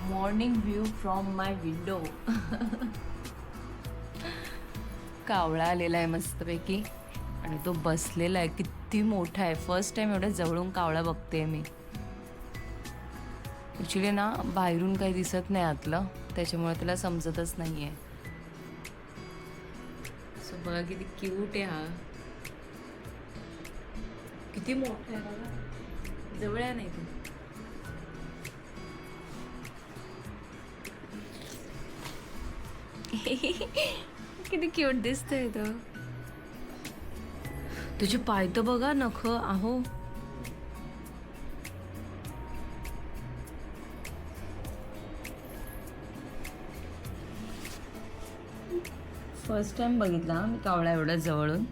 Morning view from my window कावळा आलेला आहे मस्तपैकी. आणि तो बसलेला आहे. किती मोठा आहे. फर्स्ट टाइम एवढ्या जवळून कावळा बघते मी. ॲक्च्युली ना बाहेरून काही दिसत नाही आतलं. त्याच्यामुळे त्याला समजतच नाही आहे सो बघा किती क्यूट आहे हा. किती मोठा आहे बघा. जवळ आहे नाही तू. किती क्यूट दिसतंय तो. तुझे पाय तर बघा नख आहो. फर्स्ट टाइम बघितला मी कावळा एवढा जवळून.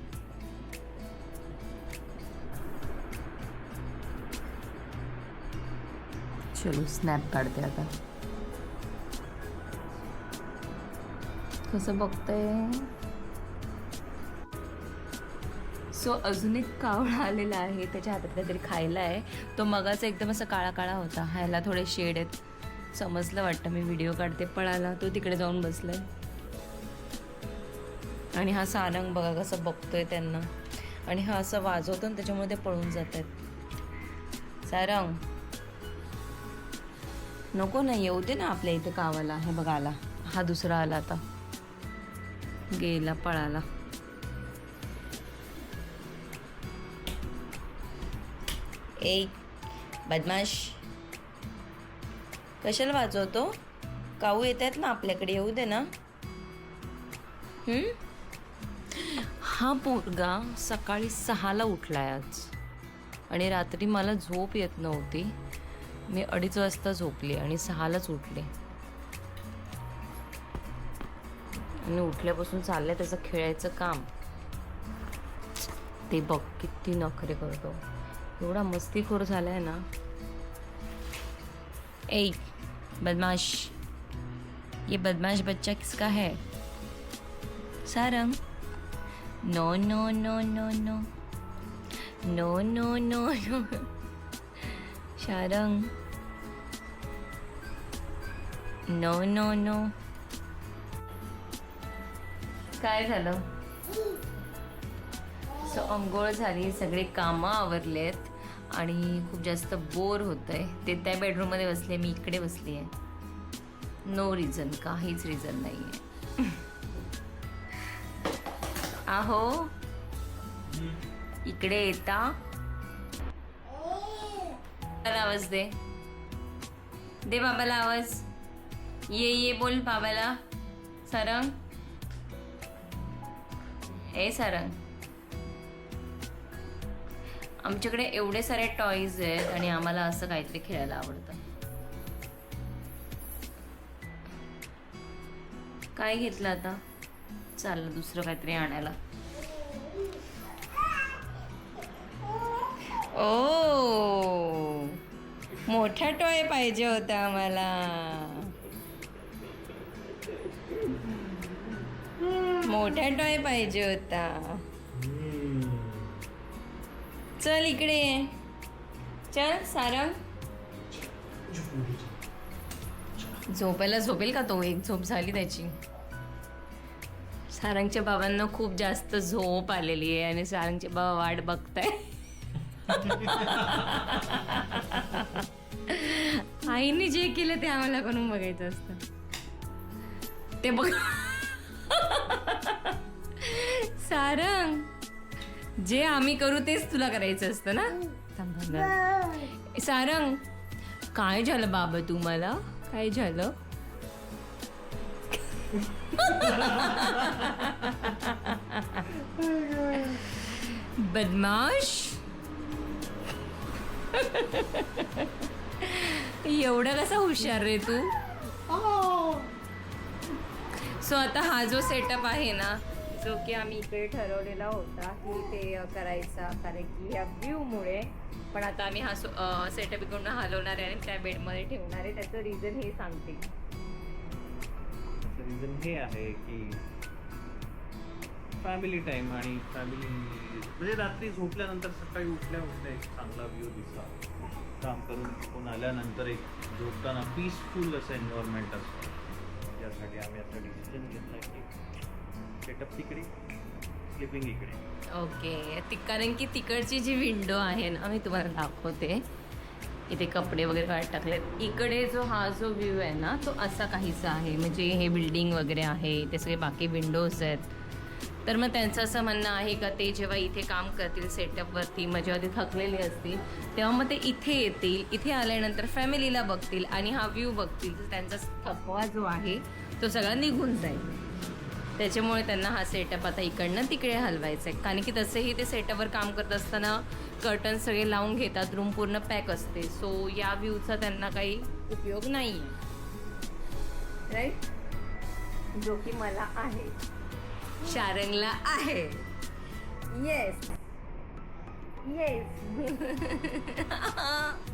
चलो स्नॅप काढते आता. कसं बघतंय? सो अजून एक कावळा आलेला आहे त्याच्या हातात काहीतरी खायला आहे तो मगाचा एकदम असा काळा काळा होता. ह्याला थोडे शेड आहेत. समजलं वाटतं मी व्हिडिओ काढते. पळाला तो तिकडे जाऊन बसलाय. आणि हा सारंग बघा कसं बघतोय त्यांना. आणि हा असं वाजवतो आणि त्याच्यामुळे ते पळून जात आहेत सारंग. नको ना येऊ दे ना आपल्या इथे कावाला. हे बघा आला. हा दुसरा आला आता. गेला पळाला. ए बदमाश. कशाला वाजवतो? काऊ येत आहेत ना आपल्याकडे येऊ दे ना. हा पोरगा सकाळी सहाला उठलाय आज. आणि रात्री मला झोप येत नव्हती. मी अडीच वाजता झोपली आणि सहालाच उठले. आणि उठल्यापासून चाललंय त्याचं खेळायचं काम. ते बघ किती नखरे करतो. एवढा मस्तीखोर झालाय ना. ए बदमाश. ये बदमाश बच्चा किसका है? Sarang. No no no no no no no no no Sarang. No no no काय झालं? सो अंघोळ झाली सगळे कामं आवरलेत आणि खूप जास्त बोर होत आहे ते त्या बेडरूममध्ये बसले मी इकडे बसली आहे नो रिझन काहीच रिझन नाही आहे आहो इकडे येता. आवाज दे. दे बाबाला आवाज. ये ये बोल बाबाला. सरंग. ए सारंग. आमच्याकडे एवढे सारे टॉईज आहेत आणि आम्हाला असं काहीतरी खेळायला आवडतं. काय घेतलं आता? चाललं दुसरं काहीतरी आणायला. ओ मोठा टॉय पाहिजे होता आम्हाला. मोठा टॉय पाहिजे होता. चल इकडे चल सारंग. झोपायला झोपेल का तो? एक झोप झाली त्याची. सारंगच्या बाबांना खूप जास्त झोप आलेली आहे आणि सारंगचे बाबा वाट बघताय. आईने जे केलं ते आम्हाला करून बघायचं असतं. ते बघ. जे आम्ही करू तेच तुला करायचं असतं ना? थांब, थांब, थांब. सारंग काय झालं बाबा तुम्हाला? काय झालं? बदमाश? एवढा कसा हुशार रे तू? सो आता हा जो सेटअप आहे ना जो की आम्ही इकडे ठरवलेला होता की ते करायचा. कारण की या व्ह्यूमुळे पण आता आम्ही हा सेटअप इकडून हलवणार आहे आणि त्या बेडमध्ये ठेवणार आहे. त्याचं रिझन हे सांगते. रिझन हे आहे की फॅमिली टाइम आणि फॅमिली म्हणजे रात्री झोपल्यानंतर सकाळी उठल्या उठल्या एक चांगला व्ह्यू दिसला. काम करून तिथून आल्यानंतर एक झोपताना पीसफुल असं एन्व्हायरमेंट असतं. त्यासाठी आम्ही आता डिसिजन घेतला की सेटअप तिकडे स्लिपिंग इकडे. ओके ती कारण की तिकडची जी विंडो आहे ना मी तुम्हाला दाखवते. इथे कपडे वगैरे काढ टाकलेत. इकडे जो हा जो व्ह्यू आहे ना तो असा काहीसा आहे. म्हणजे हे बिल्डिंग वगैरे आहे ते सगळे बाकी विंडोज आहेत. तर मग त्यांचं असं म्हणणं आहे का ते जेव्हा इथे काम करतील सेटअपवरती मग जेव्हा ते थकलेले असतील तेव्हा मग ते इथे येतील. इथे आल्यानंतर फॅमिलीला बघतील आणि हा व्ह्यू बघतील. तर त्यांचा थकवा जो आहे तो सगळा निघून जाईल. त्याच्यामुळे त्यांना हा सेटअप आता इकडनं तिकडे हलवायचा आहे कारण की तसेही ते सेटअपवर काम करत असताना कर्टन सगळे लावून घेतात रूम पूर्ण पॅक असते. सो या व्ह्यूचा त्यांना काही उपयोग नाही. आहे राईट जो की मला आहे. शारंगला आहे. येस येस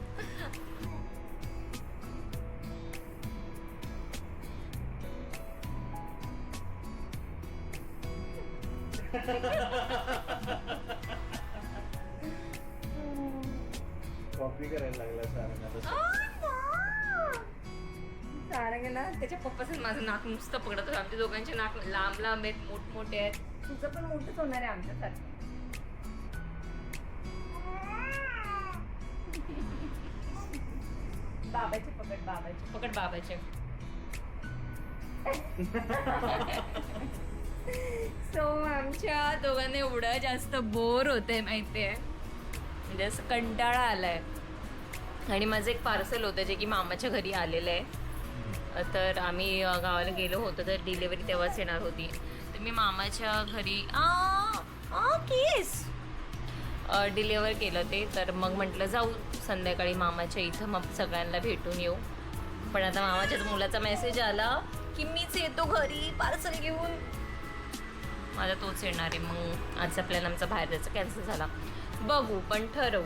कॉपी करायला लागला सर सारंगला त्याच्या पप्पाचं माझं नाक नुसतं पकडत होतं. आमच्या दोघांचे नाक लांब लांब आहेत मोठमोठे आहेत. तुझं पण मोठंच होणार आहे आमच्यासारखं. बाबाचे पकड बाबाचे पकड बाबाचे. आमच्या दोघांना एवढं जास्त बोर होतंय आहे म्हणजे असं कंटाळा आलाय. आणि माझं एक पार्सल होतं जे की मामाच्या घरी आलेलं आहे. तर आम्ही गावाला गेलो होतो तर डिलेवरी तेव्हाच येणार होती. तर मी मामाच्या घरी आ केस! डिलेवर केलं ते. तर मग म्हटलं जाऊ संध्याकाळी मामाच्या इथं मग सगळ्यांना भेटून येऊ. पण आता मामाच्याच मुलाचा मेसेज आला की मीच येतो घरी पार्सल घेऊन. माझा तोच येणार आहे. मग आजचा प्लॅन आमचा बाहेर जायचा कॅन्सल झाला. बघू पण ठरवू.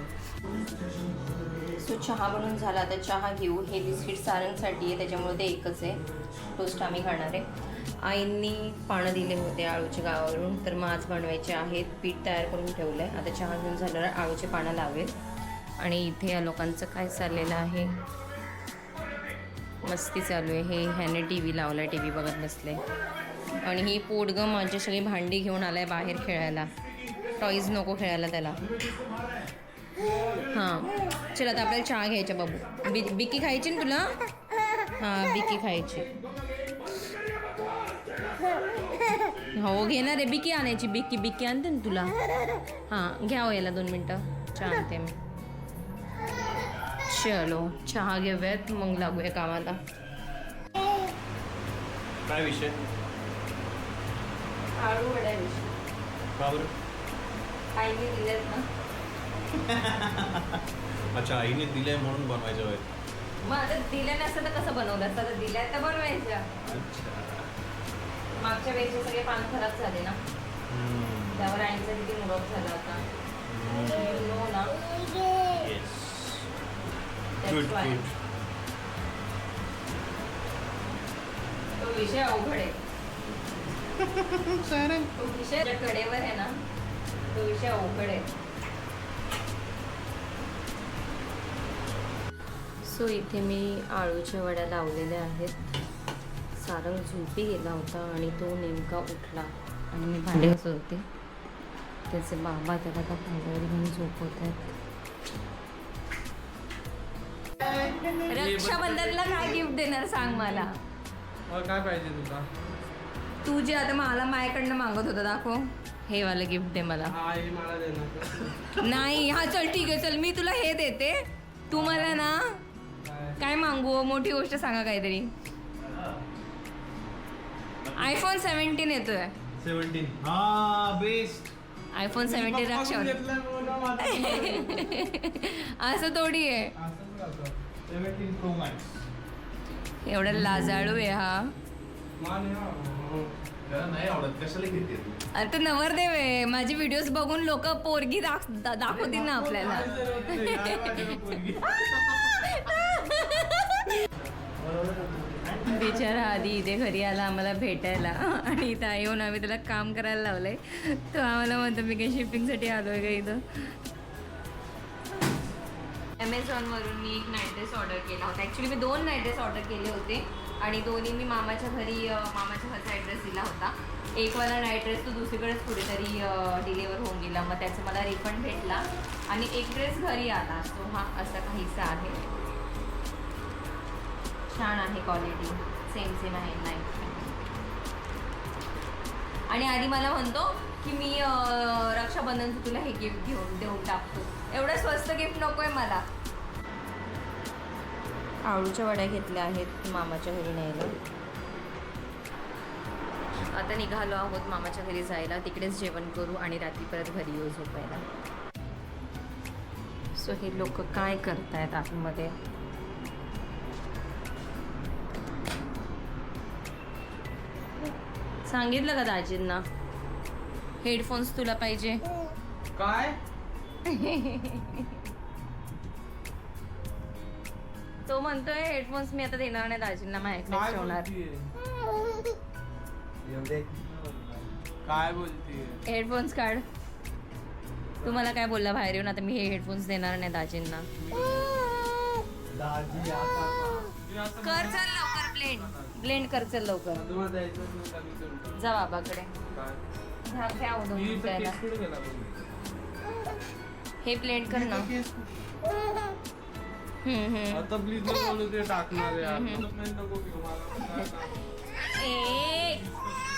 सो चहा बनून झाला. आता चहा घेऊ. हे बिस्किट सारंगसाठी आहे त्याच्यामुळे ते एकच आहे. टोस्ट आम्ही खाणार आहे. आईंनी पानं दिले होते आळूच्या गावावरून. तर मग आज बनवायचे आहेत. पीठ तयार करून ठेवलं आहे आता चहा घेऊन झाल्यावर आळूचे पानं लावेल. आणि इथे या लोकांचं काय चाललेलं आहे? मस्ती चालू आहे. हे ह्याने टी व्ही लावला टी व्ही बघत बसले. आणि ही पोटग माझी सगळी भांडी घेऊन आलाय बाहेर खेळायला. टॉईज नको खेळायला त्याला. हां. चल आता आपल्याला चहा घ्यायचा बाबू. बि बिकी खायची ना तुला? हां बिकी खायची. हो घेणार आहे. बिकी आणायची. बिकी बिकी आणते ना तुला. हां घ्या हो याला दोन मिनटं. चहा आणते मी. चलो चहा घेऊयात. मग लागूया कामाला. काय विषय? आळू वड्या का बरं आईने दिल्यात ना. अच्छा आईने दिलंय म्हणून बनवायचं होय मग आता दिल्या नसतं तर कसं बनवलं असतं? आता दिल्या तर बनवायच्या मागच्या वेळेचे सगळे पान खराब झाले ना. हम्म. त्यावर आईचा किती मुरत झाला होता. know ना. Yes. That's Good, why. good. तो विषय अवघड आहे. तो विषय ज्या कडेवर आहे ना तो विषय अवघड आहे. सो इथे मी आळूच्या वड्या लावलेल्या आहेत. सारंग झोपी गेला होता आणि तो नेमका उठला आणि मी भांडे होते. त्याचे बाबा त्याला का भांड्यावर घेऊन झोपवत आहेत. रक्षाबंधनला काय गिफ्ट देणार सांग मला. काय पाहिजे तुला? तू जे आता मला माझ्याकडनं मागत होता दाखव. हे वाला गिफ्ट दे मला. नाही हा चल ठीक आहे चल मी तुला हे देते. तू मला ना काय? मागू मोठी गोष्ट सांगा काहीतरी. आयफोन सेव्हन्टीन येतोय. 17 हा बेस्ट आयफोन सेव्हन्टीन माझं असं थोडी आहे. असंच राहतं. 17 प्रो मॅक्स एवढा लाजाळू आहे हा. नाही आवडत कशाला घेते तू अरे नवरदेव आहे. माझे व्हिडिओज बघून लोक पोरगी दाख दा- दाखवतील ना आपल्याला. बिचारा आधी इथे घरी आला आम्हाला भेटायला. आणि इथं येऊन आम्ही त्याला काम करायला लावलंय. तो आम्हाला म्हणतो मी काही शिपिंगसाठी आलोय का इथं? ॲमेझॉनवरून मी एक नाईट ड्रेस ऑर्डर केला होता. ॲक्च्युली मी दोन नाईट ड्रेस ऑर्डर केले होते. आणि दोन्ही मी मामाच्या घरी मामाच्या घरचा ॲड्रेस दिला होता. एकवाला नाईट ड्रेस तो दुसरीकडेच कुठेतरी डिलिव्हर होऊन गेला. मग त्याचा मला रिफंड भेटला. आणि एक ड्रेस घरी आला तो हा. असा काहीसा आहे. छान आहे क्वालिटी सेम सेम आहे. नाईट आणि आधी मला म्हणतो की मी रक्षाबंधनचं तुला हे गिफ्ट घेऊन देऊन टाकतो. एवढं स्वस्त गिफ्ट नको आहे मला. आळूच्या वड्या घेतल्या आहेत मामाच्या घरी न्यायला. आता निघालो आहोत मामाच्या घरी जायला. तिकडेच जेवण करू आणि रात्री परत घरी येऊ झोपायला. सो हे लोक काय करतायत आतमध्ये? सांगितलं का दाजींना? हेडफोन्स तुला पाहिजे. काय? तो म्हणतोय हेडफोन्स मी आता देणार नाही दाजींना माझ्याकडे काय ठेवणार. बोलतीये? काय बोलतीये? हेडफोन्स काढ. तू मला काय बोलला बाहेर येऊन? आता मी हे हेडफोन्स देणार नाही दाजींना. दाजी आता कर चल लवकर ब्लेंड ब्लेंड कर चल लवकर. जा बाबाकडे? घ्या? हे ब्लेंड कर ना. आता प्लीज नको बोलू ते टाकणार आहे. आता नाही नको घेऊ मला काय काम. ए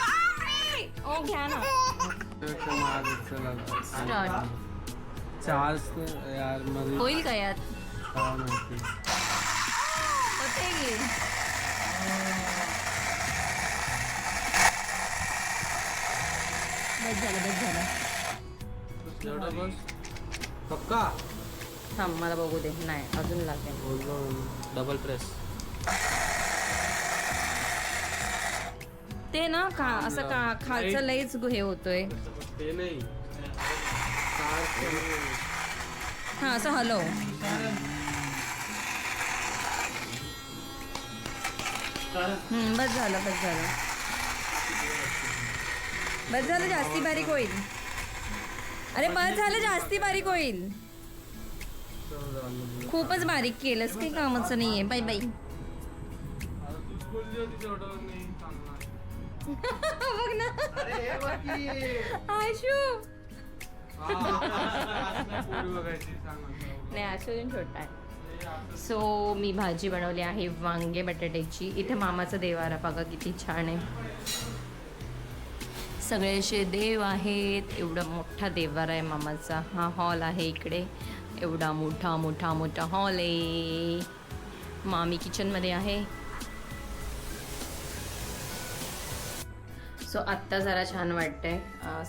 बापरे! ओ घ्या ना. त्यापेक्षा महाग चला स्टार्ट चार्ज तर यारमध्ये होईल का यात काय माहिती. होते की? बस झालं बस झालं. एवढं बस. पक्का? थांब मला बघू दे. नाही अजून लागेल. बोललो डबल प्रेस ते ना का असं का खालचं लईच हे होतोय. ते नाही. हा असं हलव. हम्म, बस झालं बस झालं. बस झालं जास्ती बारीक होईल. अरे बस झालं जास्ती बारीक होईल. खूपच बारीक केलंस काही कामाचं नाहीये. Bye bye. बघ ना. हे. आशू. नाही आशू अजून छोटा आहे. सो मी भाजी बनवली आहे वांगे बटाट्याची. इथे मामाचा देवारा बघा किती छान आहे. सगळे असे देव आहेत. एवढा मोठा देवारा आहे मामाचा. हा हॉल आहे इकडे. एवढा मोठा मोठा मोठा हॉल आहे. मामी किचनमध्ये आहे. सो आत्ता जरा छान वाटतंय.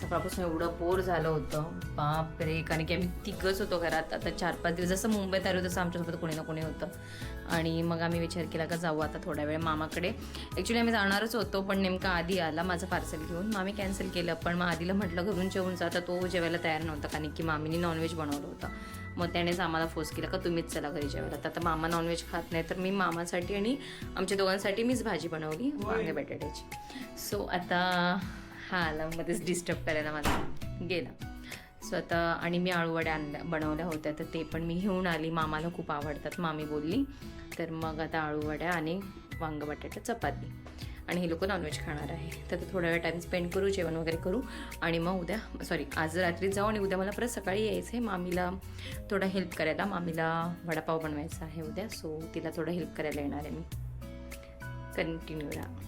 सकाळपासून एवढं बोर झालं होतं. बाप रे कारण की आम्ही तिघच होतो घरात. आता चार पाच दिवस जसं मुंबईत आलो तसं आमच्यासोबत कोणी ना कोणी होतं. आणि मग आम्ही विचार केला का जाऊ आता थोड्या वेळ मामाकडे. ॲक्च्युली आम्ही जाणारच होतो पण नेमका आधी आला माझं पार्सल घेऊन. मामी कॅन्सल केलं पण मग आधीला म्हटलं घरून जेवून जाता तो जेवायला तयार नव्हता कारण की मामीने नॉनव्हेज बनवलं होतं. मग त्यानेच आम्हाला फोर्स केला का तुम्हीच चला घरी जेवायला. तर आता मामा नॉनव्हेज खात नाही तर मी मामासाठी आणि आमच्या दोघांसाठी मीच भाजी बनवली वांगे बटाट्याची. सो आता हा आला मध्येच डिस्टर्ब करायला मला गेला. सो आता आणि मी आळूवड्या आणल्या बनवल्या होत्या तर ते पण मी घेऊन आली. मामाला खूप आवडतात मामी बोलली. तर मग आता आळूवड्या आणि वांग बटाटा चपाती. आणि हे लोक नॉनव्हेज खाणार आहे. तर ते थोडा वेळ टाईम स्पेंड करू जेवण वगैरे करू. आणि मग उद्या सॉरी आज रात्री जाऊ आणि उद्या मला परत सकाळी यायचं आहे मामीला थोडा हेल्प करायला मामीला वडापाव बनवायचा आहे उद्या सो तिला थोडं हेल्प करायला येणार आहे मी. कंटिन्यू राहा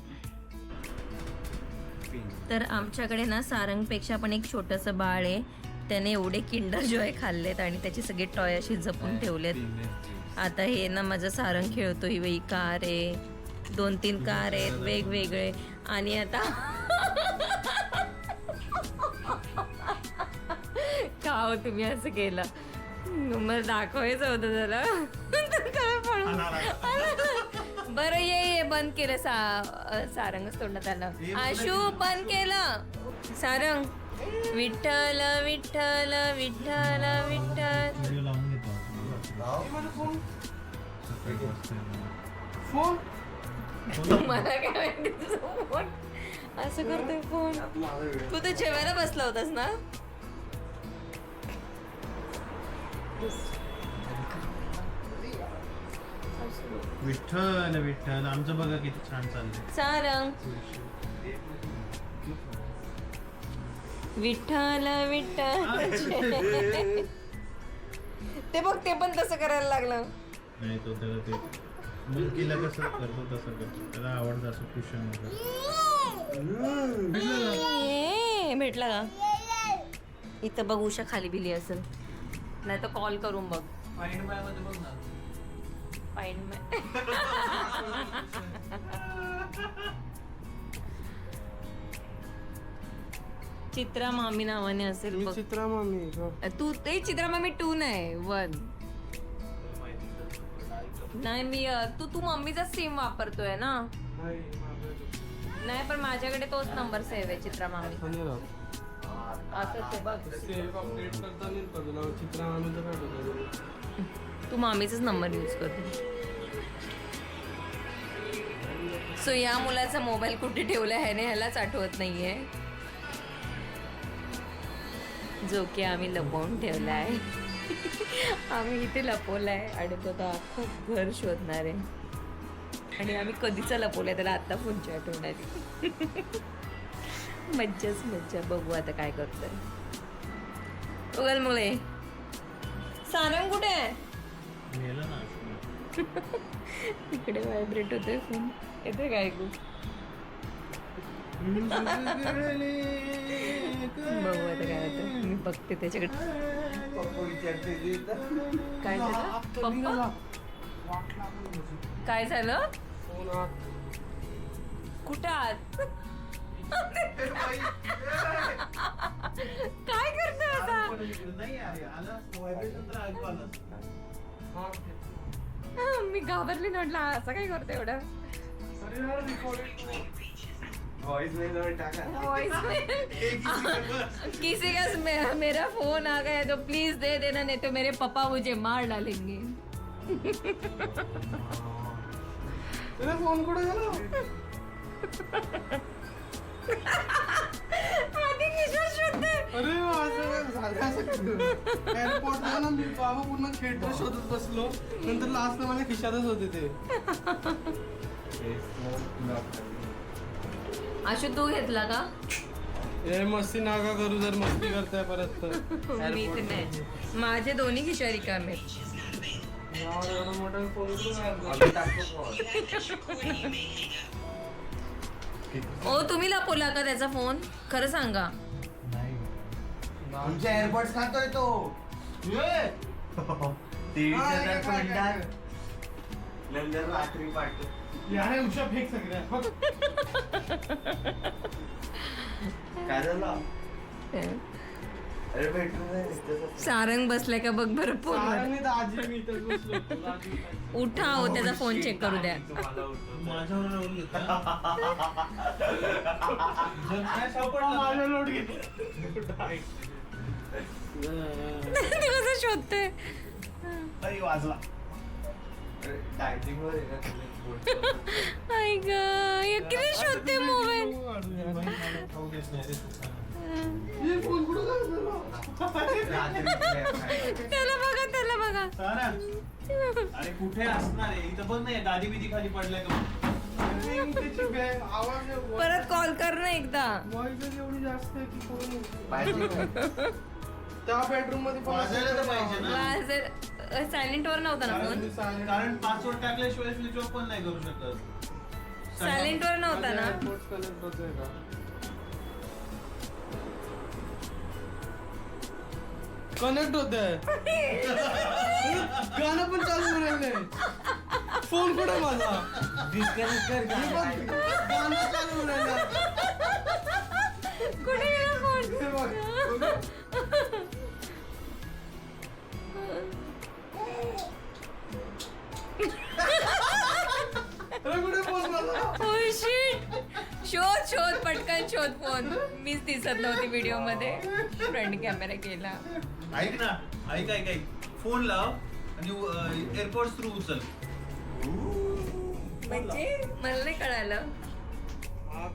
तर आमच्याकडे ना सारंगपेक्षा पण एक छोटंसं बाळ आहे. त्याने एवढे किंडर जॉय खाल्लेत आणि त्याची सगळे टॉय अशी जपून ठेवलेत. आता हे ना माझं सारंग खेळतो ही बाई कार आहे. दोन तीन कार आहेत वेगवेगळे. आणि आता का हो तुम्ही असं केलं? मला दाखवायचं होतं त्याला बरं ये ये बंद केलं सा सारंगच तोंडात आलं. आशू बंद केलं. सारंग. विठ्ठल विठ्ठल विठ्ठल विठ्ठल. फोन मला काय माहिती तुझा फोन असं करतोय फोन तू तर जेवायला बसला होतास ना विठ्ठल विठ्ठल आमचं बघा किती छान चाललंय. सारंग. विठ्ठल विठ्ठल. ते बघ ते पण तसं करायला लागलं. नाही तो त्याला ते मुलगीला कसं करतो तसं करतो त्याला आवडतं असं कुशन भेटला का? इथं बघ उषा खाली बिली असेल. नाही तर कॉल करून बघ. चित्रा मामी नावाने असेल बघ. चित्रा मामी हो. तू ते चित्रा मामी टू नाही वन नाही मी तू तू मम्मीचा सिम वापरतोय ना? नाही, पण माझ्याकडे तोच नंबर सेव्ह आहे चित्रा मामी. तू मामीचाच नंबर यूज करतो सो या मुलाचा मोबाईल कुठे ठेवला आहे ना ह्यालाच आठवत नाहीये? जो की आम्ही लपवून ठेवला आहे. आम्ही इथे लपवलाय आणि तो आता अख्खं घर शोधणार आहे. आणि आम्ही कधीचा लपवलाय त्याला आता फोनची आठवण आली मज्जाच मज्जा. बघू आता काय करतोय. उगल मुळे सारंग कुठे आहे? तिकडे व्हायब्रेट होतोय फोन येते काय ऐकू? बघू आता काय होतं मी बघते त्याच्याकडे. काय झालं? पप्पा? काय झालं. कुठं आहात? काय करतोय आता? नाही अरे आला व्हायब्रेशन तर ऐकू आलं हा. मी घाबरली म्हटलं असं काय करतो एवढं? किसी का मे- मेरा फ़ोन आ गया तो प्लीज़ दे देना नहीं तो मेरे पापा मुझे मार डालेंगे। फ़ोन कुठे गेला आधी किशोर शोधते अरे असं काय झालं असं एअरपोर्टला ना मी बाबा पूर्ण शोधत बसलो नंतर लास्टला माझ्या खिशातच होते ते आशु तू घेतला का? हे मस्ती नाका करू जर मस्ती करताय परत तर. मी तर नाही. माझे दोन्ही खिशा रिकामे? ओ तुम्ही लपवला का त्याचा फोन? खरं सांगा. एअरपोर्ट खातोय तो. रात्री पाठव. यार उषा फेक सगळ्या. बघ. काय झालं अरे भेटून सारंग बसलाय का बघ बरं फोन सारंगने तर आजी मी इथेच बसलो होतो. आजी काय? उठा हो त्याचा फोन चेक करू द्या. माझ्यावर लोड घेतला. जर काय सापडलं माझा लोट घेते ते कसं शोधतोय वाजला. ग हे किती शोधते मोबाईल. हे त्याला बघा त्याला बघा अरे कुठे असणार आहे इथं बघ नाही गादी बिदी खाली पडलाय का परत कॉल कर ना एकदा एवढी जास्त? त्या बेडरूममध्ये वाजायला तर पाहिजे ना. सायलेंट वर नव्हता ना फोन कारण पासवर्ड टाकल्याशिवाय स्विच ऑफ पण नाही करू शकत. सायलेंट वर नव्हता ना? कनेक्ट होतोय का कनेक्ट होत गाणं पण चालू राहिले फोन कुठे माझा? कर गाणं. चालू कुठे गेला फोन शोध शोध पटकन शोध फोन. मीच दिसत नव्हती व्हिडिओमध्ये फ्रंट कॅमेरा केला. ऐक ना ऐक ऐक ऐक. फोन लाव आणि एअरपोर्ट थ्रू उचल. म्हणजे मला नाही कळालं. हा.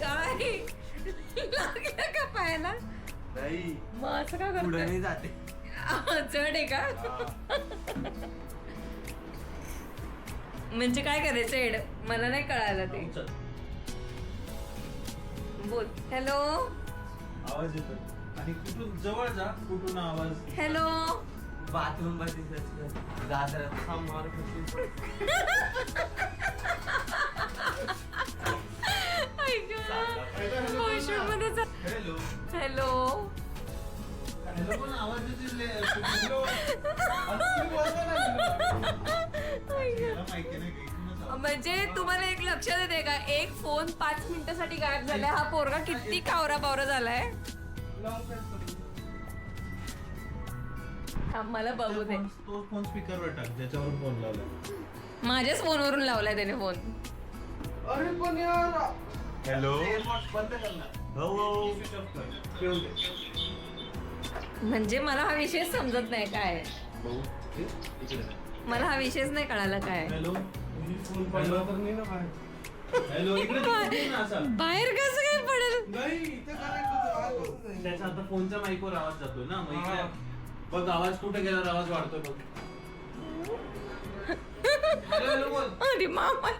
काय? लागलं का पायाला? नाही. मग असं का नाही जाते. जड आहे का? म्हणजे काय करायचं एड? मला नाही कळालं ते. बोल. हॅलो आवाज येतो आणि कुठून जवळ जा कुठून आवाज? हॅलो बाथरूममध्ये हॅलो हॅलो म्हणजे तुम्हाला एक लक्षात येते का? एक फोन पाच मिनिटासाठी गायब झालाय. हा पोरगा किती कावरा बावरा झालाय. मला बघू दे. तो- तो फोन स्पीकरवर टाक ज्याच्यावर फोन लावला माझ्याच फोनवरून लावलाय त्याने फोन अरे पण यार. हॅलो बंद कर ना. हो म्हणजे मला हा विषय समजत नाही काय. मला हा विषयच नाही कळाला काय. बाहेर. कसं काय पडेल? त्याचा आता फोनच्या माईकवर आवाज जातोय ना मग. बघ आवाज कुठे गेल्यावर आवाज वाढतोय बघ. हॅलो हॅलो बोल. अरे मामा.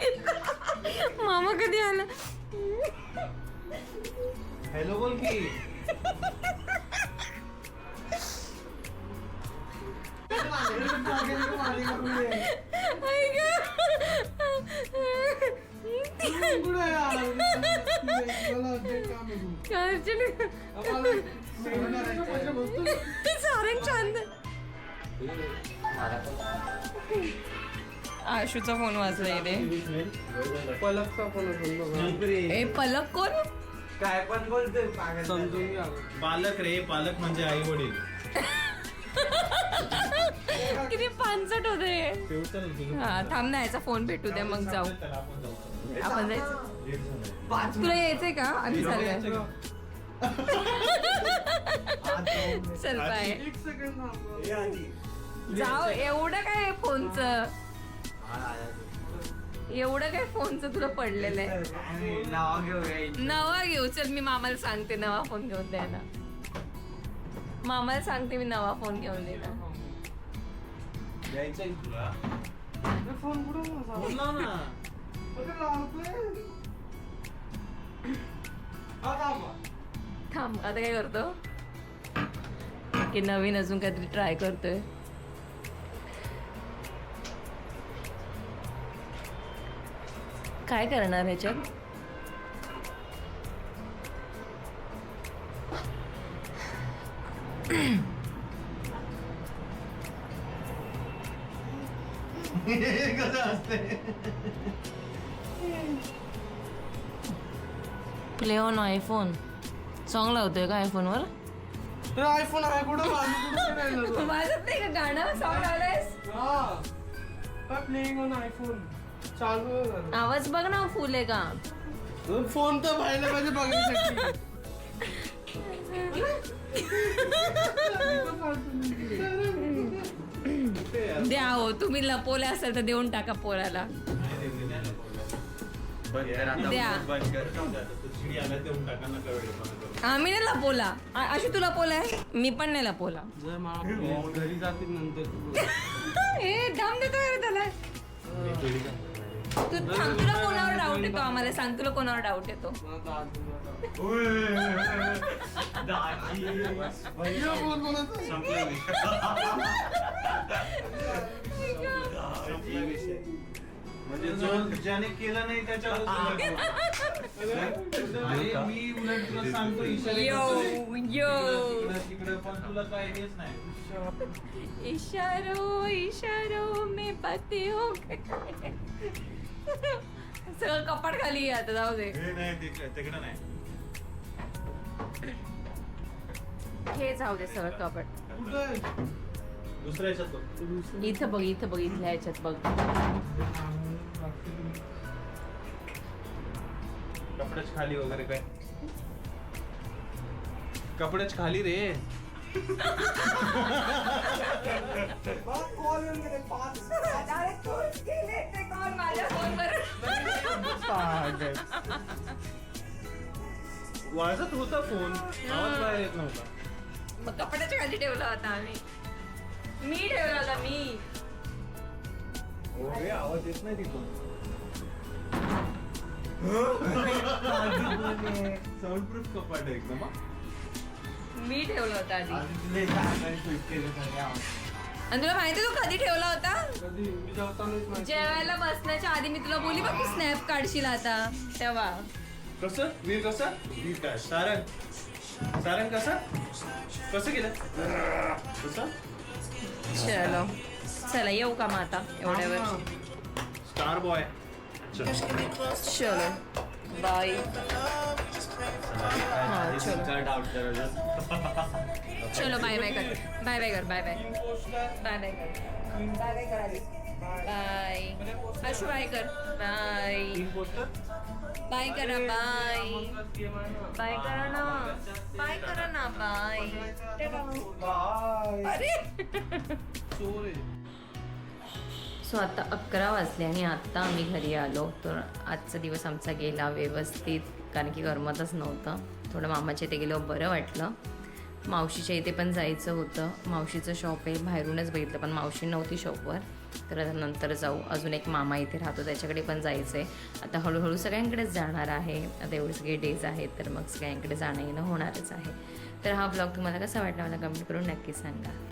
मामा कधी आला? हॅलो बोल की. सारंग छान आशूचा फोन वाजला इथे पलकचा. ए पलक कोण? काय पण पागल समजून घ्या. पालक रे पालक म्हणजे आई वडील. किती पानसट होते. हा. थांब ना याचा फोन भेटू दे मग जाऊ. आपण जायचं. तुला यायचंय का? आम्ही चाललोय? चल बाय हे. जाऊ एवढं काय फोनचं. एवढं काय फोनचं तुला पडलेलं आहे? काय नाव घेऊया नवा घेऊ. चल मी मामाला सांगते नवा फोन घेऊन द्यायला मामाला सांगते मी नवा फोन घेऊन तुला. फोन ना. अरे लावतोय. हा, थांबा. थांब आता काय करतो? की नवीन अजून काहीतरी ट्राय करतोय. काय करणार ह्याच्यात? कसं असते प्ले ऑन आयफोन सॉन्ग लावतोय का आयफोनवर आयफोन आहे कुठं? वाजत नाही का गाणं? सॉन्ग लावलंयस हा. प्लेइंग ऑन आयफोन चालू आहे जरा. आवाज बघ ना फुल आहे का? फोन तर पाहिलं पाहिजे बघण्यासाठी. द्या हो तुम्ही लपवले असेल तर देऊन टाका पोराला द्या. आम्ही नाही लपवला. आ- अशी तुला लपवलाय मी पण नाही लपवला. जर मला घरी जातील नंतर. ए दम देतो रे त्याला. तू थांब तुला कोणावर डाऊट येतो आम्हाला सांग तुला कोणावर डाऊट येतो संपला विषय संपला विषय म्हणजे जो ज्याने केलं नाही त्याच्यावर मी उलट तुला सांगतो इशारे यो करतोय. यो तिकडं- तिकडं पण तुला काय हेच नाही इशारो इशारो में पते हो गए. सगळं कपाट खाली आहे आता जाऊ दे. हे नाही तिकडे तिकडं नाही. हे जाऊ दे सगळं कपाट. कुठं आहे? दुसऱ्या याच्यात बघ. इथं बघ इथं बघ इथल्या ह्याच्यात बघ. कपड्याच खाली वगैरे काय? कपड्याच खाली रे. वाजत होता फोन येत नव्हता. मग कपड्याच्या खाली ठेवला होता आम्ही. मी ठेवला होता मी. हो अरे आवाज येत नाही तिथून. साऊंड प्रूफ कपाट आहे एकदम मी ठेवला होता आधी. आणि तुला माहिती तू कधी ठेवला होता? मी. जेवायला बसण्याच्या आधी मी तुला बोलली बघ स्नॅप काढशील आता. तेव्हा. कसं? वीर कसं? वीर काय? सारंग. सारंग कसं? कसं केलं? कसं? चलो. चला येऊ का मग आता? एवढ्यावर स्टार बॉय. चलो. बाय हा, चलो. चलो बाय बाय कर बाय बाय कर बाय बाय बाय बाय कर बाय बाय कर आधी बाय अशू बाय कर बाय बाय करा बाय बाय करा ना बाय करा ना बाय अरे सो आता अकरा वाजले आणि आत्ता आम्ही घरी आलो. तर आजचा दिवस आमचा गेला व्यवस्थित कारण की गरमतच नव्हतं. थोडं मामाच्या इथे गेलो बरं वाटलं. मावशीच्या इथे पण जायचं होतं. मावशीचं शॉप आहे बाहेरूनच बघितलं पण मावशी नव्हती शॉपवर तर आता नंतर जाऊ. अजून एक मामा इथे राहतो त्याच्याकडे पण जायचं आहे आता हळूहळू सगळ्यांकडेच जाणार आहे. आता एवढे सगळे डेज आहेत तर मग सगळ्यांकडे जाणं येणं होणारच आहे. तर हा ब्लॉग तुम्हाला कसा वाटला मला कमेंट करून नक्की सांगा.